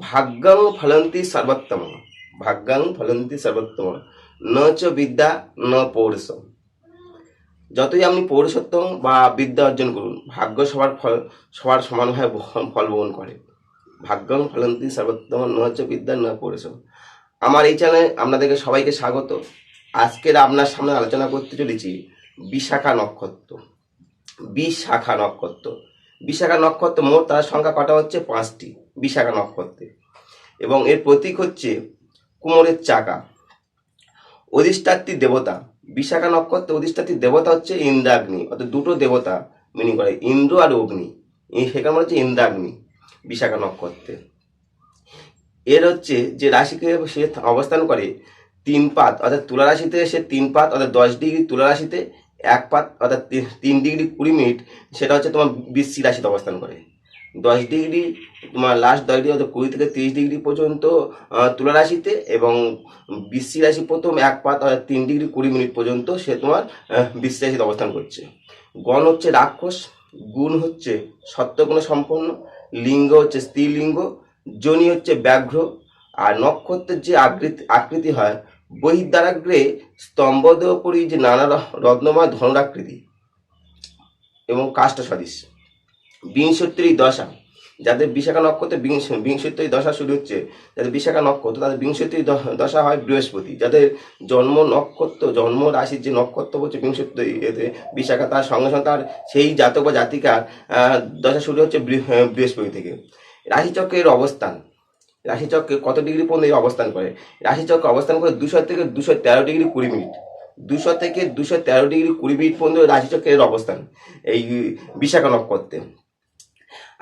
ভাগ্যং ফলন্তি সর্বোত্তম। ভাগ্যং ফলন্তি সর্বোত্তম। ন চ বিদ্যা, ন পৌরুষ। যতই আপনি পৌরুষোত্তম বা বিদ্যা অর্জন করুন, ভাগ্য সবার ফল, সবার সমানভাবে ফল বহন করে। ভাগ্যং ফলন্তি সর্বোত্তম, ন চ বিদ্যা, ন পৌরুষ আমার এই চ্যানেলে আপনাদেরকে সবাইকে স্বাগত। আজকের আপনার সামনে আলোচনা করতে চলেছি বিশাখা নক্ষত্র। বিশাখা নক্ষত্র। বিশাখা নক্ষত্র, মোট তার সংখ্যা কটা হচ্ছে? পাঁচটি বিশাখা নক্ষত্রে। এবং এর প্রতীক হচ্ছে কুমোরের চাকা। অধিষ্ঠাত্রী দেবতা, বিশাখা নক্ষত্রে অধিষ্ঠাত্রী দেবতা হচ্ছে ইন্দ্রাগ্নি, অর্থাৎ দুটো দেবতা মিনিং করে, ইন্দ্র আর অগ্নি। সেখানে হচ্ছে ইন্দ্রাগ্নি, বিশাখা নক্ষত্রে। এর হচ্ছে যে রাশিকে সে অবস্থান করে তিন পাত, অর্থাৎ তুলা রাশিতে সে তিন পাত, অর্থাৎ দশ ডিগ্রি তুলা রাশিতে এক পাত, অর্থাৎ তিন ডিগ্রি কুড়ি মিনিট, সেটা হচ্ছে তোমার বৃশ্চিক রাশিতে অবস্থান করে। দশ ডিগ্রি, তোমার লাস্ট দশ ডিগ্রি, অর্থাৎ কুড়ি থেকে তিরিশ ডিগ্রি পর্যন্ত তুলা রাশিতে এবং বৃশ্চিক রাশি প্রথম এক পাত, অর্থাৎ তিন ডিগ্রি কুড়ি মিনিট পর্যন্ত সে তোমার বৃশ্চিক রাশিতে অবস্থান করছে। গণ হচ্ছে রাক্ষস, গুণ হচ্ছে সত্যগুণ সম্পন্ন, লিঙ্গ হচ্ছে স্ত্রীলিঙ্গ জনি হচ্ছে ব্যাঘ্র, আর নক্ষত্রের যে আকৃতি আকৃতি হয় বহির্দ্বারাগ্রে স্তম্ভদোপরি যে নানা রত্নময় ধনুরাকৃতি এবং কাষ্ঠ সদৃশ বিংশত্তরী দশা, যাদের বিশাখা নক্ষত্রে বিংশ বিংশত্তরী দশা শুরু হচ্ছে, যাদের বিশাখা নক্ষত্র, তাদের বিংশত্তরী দশা হয় বৃহস্পতি। যাদের জন্ম নক্ষত্র, জন্ম রাশির যে নক্ষত্র হচ্ছে বিংশত্তরী এতে বিশাখা তার সঙ্গে সঙ্গে তার সেই জাতক বা জাতিকার দশা শুরু হচ্ছে বৃহ- বৃহস্পতি থেকে। রাশিচক্রের অবস্থান রাশিচক্রে কত ডিগ্রি পর্যন্ত অবস্থান করে? রাশিচক্রে অবস্থান করে দুশো থেকে দুশো তেরো ডিগ্রি কুড়ি মিনিট। দুশো থেকে দুশো তেরো ডিগ্রি কুড়ি মিনিট পর্যন্ত রাশিচক্রের অবস্থান এই বিশাখা নক্ষত্রে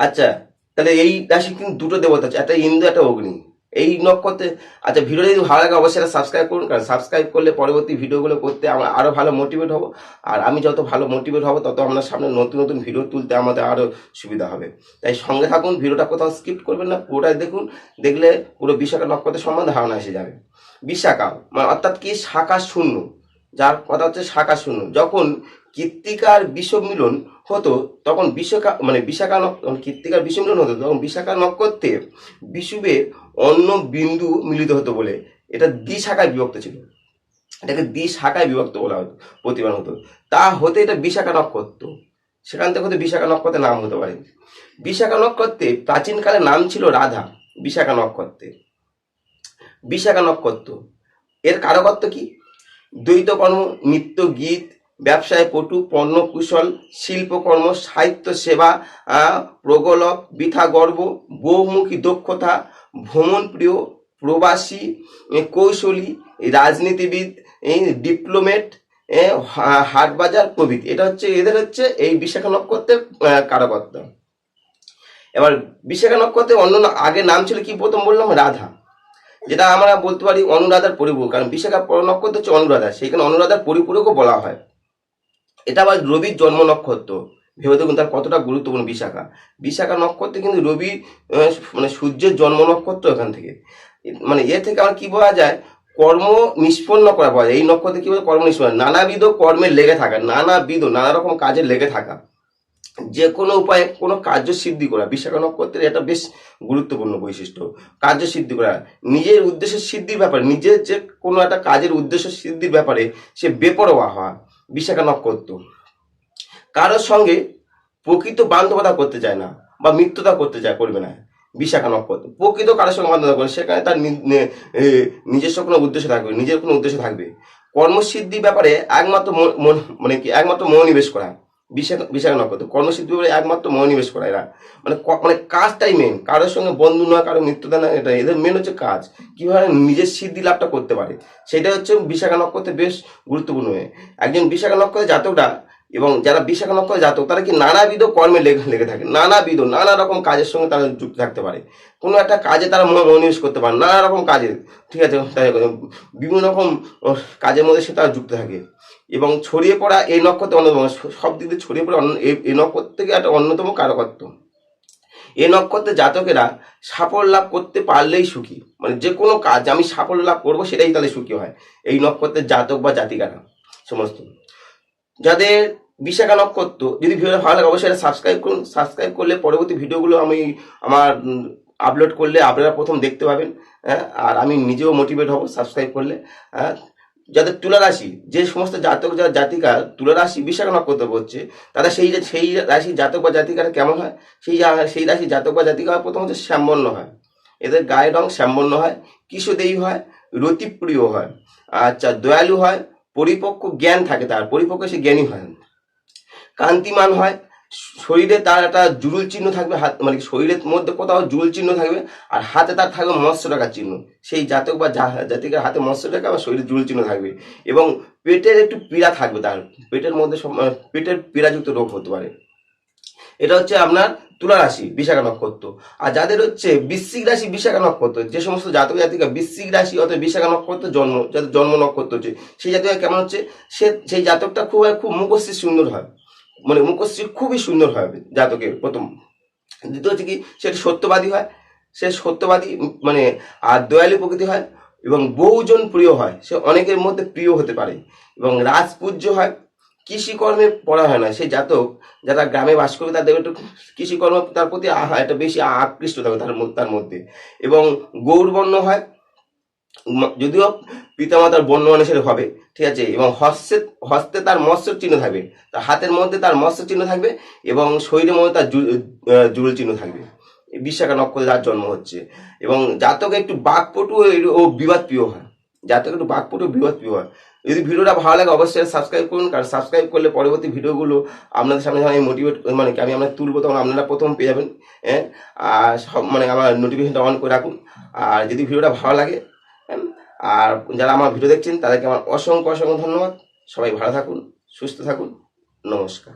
আচ্ছা তাহলে এই রাশি কিন্তু দুটো দেবতা আছে, একটা ইন্দ্র একটা অগ্নি। এই নক্ষত্রে আচ্ছা ভিডিও যদি ভালো লাগে অবশ্যই সাবস্ক্রাইব করুন, কারণ সাবস্ক্রাইব করলে পরবর্তী ভিডিওগুলো করতে আমরা আরও ভালো মোটিভেট হব। আর আমি যত ভালো মোটিভেট হব, তত আপনার সামনে নতুন নতুন ভিডিও তুলতে আমাদের আরও সুবিধা হবে। তাই সঙ্গে থাকুন ভিডিওটা কোথাও স্কিপ করবেন না, পুরোটাই দেখুন, দেখলে পুরো বিশাখা নক্ষত্রের সম্বন্ধে ধারণা এসে যাবে। বিশাখা মানে অর্থাৎ কি? শাখা শূন্য। যার কথা হচ্ছে শাখা শূন্য। যখন কৃত্তিকার বিষম মিলন হতো, তখন বিশাখা মানে বিশাখা কৃত্তিকার মিলন হতো, তখন বিশাখা নক্ষত্রে বিষুবের অন্য বিন্দু মিলিত হতো বলে। এটা দ্বি শাখায় বিভক্ত ছিল। এটাকে দ্বি শাখায় বিভক্ত বলা হতো, প্রতিমান হতো। তা হতে এটা বিশাখা নক্ষত্র। সেখান থেকে হতে বিশাখা নক্ষত্রের নাম হতে পারে। বিশাখা নক্ষত্রে প্রাচীনকালে নাম ছিল রাধা, বিশাখা নক্ষত্রে। বিশাখা নক্ষত্র। এর কারকত্ব কি? দ্বৈত কর্ম নিত্য গীত, ব্যবসায় পটু পণ্য কুশল, শিল্পকর্ম, সাহিত্য সেবা প্রগলক বৃথা গর্ব, বহুমুখী দক্ষতা, ভ্রমণ প্রিয়, প্রবাসী কৌশলী, রাজনীতিবিদ ডিপ্লোমেট হাটবাজার প্রভৃতি। এটা হচ্ছে, এদের হচ্ছে এই বিশাখা নক্ষত্রের কারকত্ব। এবার বিশাখা নক্ষত্রের অন্য আগে নাম ছিল কি প্রথম বললাম? রাধা। যেটা আমরা বলতে পারি অনুরাধার পরিপূরক, কারণ বিশাখা নক্ষত্র হচ্ছে অনুরাধা সেখানে অনুরাধার পরিপূরকও বলা হয়। এটা আবার রবির জন্ম নক্ষত্র ভেবে দেখুন তার কতটা গুরুত্বপূর্ণ বিশাখা। বিশাখা নক্ষত্রে কিন্তু রবি মানে সূর্যের জন্ম নক্ষত্র এখান থেকে। মানে এ থেকে আমার কি বলা যায়, কর্ম নিষ্পন্ন করা পাওয়া যায়। এই নক্ষত্রে কি বলে? কর্ম নিষ্পন্ন। নানাবিধ কর্মে লেগে থাকা, নানাবিধ, নানা রকম কাজে লেগে থাকা। যে কোনো উপায়ে কোনো কার্য সিদ্ধি করা বিশাখা নক্ষত্রের এটা বেশ গুরুত্বপূর্ণ বৈশিষ্ট্য। কার্য সিদ্ধি করা, নিজের উদ্দেশ্য সিদ্ধির ব্যাপারে, নিজের যে কোনো একটা কাজের উদ্দেশ্য সিদ্ধির ব্যাপারে সে বেপরোয়া হওয়া বিশাখা নক্ষত্র কারোর সঙ্গে প্রকৃত বান্ধবতা করতে চায় না বা মিত্রতা করতে চায়, করবে না বিশাখা নক্ষত্র প্রকৃত কারোর সঙ্গে বান্ধবতা করে সেখানে তার নিজস্ব কোনো উদ্দেশ্য থাকবে, নিজের কোনো উদ্দেশ্য থাকবে। কর্মসিদ্ধির ব্যাপারে একমাত্র মানে কি, একমাত্র মনোনিবেশ করা। বিশাখা না নক্ষত্র। কর্মসূচি একমাত্র মনোনিবেশ করা এরা। মানে মানে কাজটাই মেন কারোর সঙ্গে বন্ধু নয়, কারোর মিত্রতা নয় এটা এদের মেন হচ্ছে কাজ। কীভাবে নিজের সিদ্ধি লাভটা করতে পারে? সেটা হচ্ছে বিশাখা নক্ষত্রে বেশ গুরুত্বপূর্ণ হয়ে একজন বিশাখা নক্ষত্রের জাতকরা এবং যারা বিশাখা নক্ষত্রের জাতক, তারা কি নানাবিধ কর্মে লেগে লেগে থাকে। নানাবিধ, নানা রকম কাজের সঙ্গে তারা যুক্ত থাকতে পারে। কোনো একটা কাজে তারা মনো- মনোনিবেশ করতে পারে, নানা রকম কাজে। ঠিক আছে বিভিন্ন রকম কাজের মধ্যে সে তারা যুক্ত থাকে। এবং ছড়িয়ে পড়া এই নক্ষত্র অন্যতম, সব দিক দিয়ে ছড়িয়ে পড়া এই নক্ষত্র থেকে একটা অন্যতম কারকত্ব এই নক্ষত্রের জাতকেরা সাফল্য লাভ করতে পারলেই সুখী। মানে যে কোনো কাজ আমি সাফল্য লাভ করব, সেটাই তাহলে সুখী হয়। এই নক্ষত্রের জাতক বা জাতিকারা, সমস্ত। যাদের বিশাখা নক্ষত্র যদি ভিডিওটা ভালো লাগে, অবশ্যই সাবস্ক্রাইব করুন। সাবস্ক্রাইব করলে পরবর্তী ভিডিওগুলো আমি আমার আপলোড করলে আপনারা প্রথম দেখতে পাবেন হ্যাঁ? আর আমি নিজেও মোটিভেট হব সাবস্ক্রাইব করলে হ্যাঁ? যাদের তুলা রাশি যে সমস্ত জাতক যারা জাতিকা তুলা রাশি বিশাখ নক্ষত্র পড়ছে তারা সেই সেই রাশি জাতক বা জাতিকারা কেমন হয়? সেই সেই রাশি জাতক বা জাতিকা প্রথম হচ্ছে শ্যামবর্ণ হয়। এদের গায়ের রং শ্যামবর্ণ হয় কিশোদেয়ী হয়, রতিপ্রিয় হয়। আচ্ছা দয়ালু হয়, পরিপক্ক জ্ঞান থাকে তার, পরিপক্ক সে জ্ঞানী হয়। কান্তিমান হয়, শরীরে তার একটা জুরুল চিহ্ন থাকবে, হাত মানে শরীরের মধ্যে কোথাও জুরুল চিহ্ন থাকবে, আর হাতে তার থাকবে মৎস্য টাকার চিহ্ন। সেই জাতক বা জাতিকার হাতে মৎস্য টাকা বা শরীরে জুরুল চিহ্ন থাকবে। এবং পেটের একটু পীড়া থাকবে তার, পেটের মধ্যে পেটের পীড়াযুক্ত রোগ হতে পারে। এটা হচ্ছে আপনার তুলা রাশি, বিশাখা নক্ষত্র। আর যাদের হচ্ছে বৃশ্চিক রাশি, বিশাখা নক্ষত্র, যে সমস্ত জাতক জাতিকা বৃশ্চিক রাশি অথবা বিশাখা নক্ষত্র জন্ম যাদের জন্ম নক্ষত্র হচ্ছে, সেই জাতক কেমন হচ্ছে? সে সেই জাতকটা খুব খুব মুখশ্রী সুন্দর হয়। মানে মুখশ্রী খুবই সুন্দর হয় জাতকের প্রথম। দ্বিতীয় হচ্ছে কি সেটা সত্যবাদী হয়। সে সত্যবাদী মানে আর দয়ালু প্রকৃতি হয় এবং বহুজন প্রিয় হয়। সে অনেকের মধ্যে প্রিয় হতে পারে এবং রাজপূজ্য হয়। কৃষিকর্মে পড়া হয় না। সেই জাতক যারা গ্রামে বাস করবে তাদের একটু কৃষিকর্ম তার প্রতি একটা বেশি আকৃষ্ট থাকে তার তার মধ্যে। এবং গৌরবর্ণ হয়। যদিও পিতামাতার বর্ণ অনুসারে হবে, ঠিক আছে, এবং হস্তে হস্তে তার মৎস্যর চিহ্ন থাকবে তার হাতের মধ্যে তার মৎস্যর চিহ্ন থাকবে এবং শরীরের মধ্যে তার জু- চিহ্ন থাকবে। বিশাখা নক্ষত্রে যার জন্ম হচ্ছে। এবং জাতক একটু বাকপটু ও বিবাদ প্রিয় হয়। জাতক একটু বাঘপটু বিবাদ প্রিয় হয়। যদি ভিডিওটা ভালো লাগে অবশ্যই সাবস্ক্রাইব করুন, কারণ সাবস্ক্রাইব করলে পরবর্তী ভিডিওগুলো আপনাদের সামনে আমি মোটিভেট মানে আমি আপনার তুলবো তখন আপনারা প্রথম পেয়ে যাবেন হ্যাঁ? আর সব মানে আমার নোটিফিকেশনটা অন করে রাখুন। আর যদি ভিডিওটা ভালো লাগে আর যারা আমার ভিডিও দেখছেন, তাদেরকে আমার অসংখ্য অসংখ্য ধন্যবাদ। সবাই ভালো থাকুন, সুস্থ থাকুন। নমস্কার।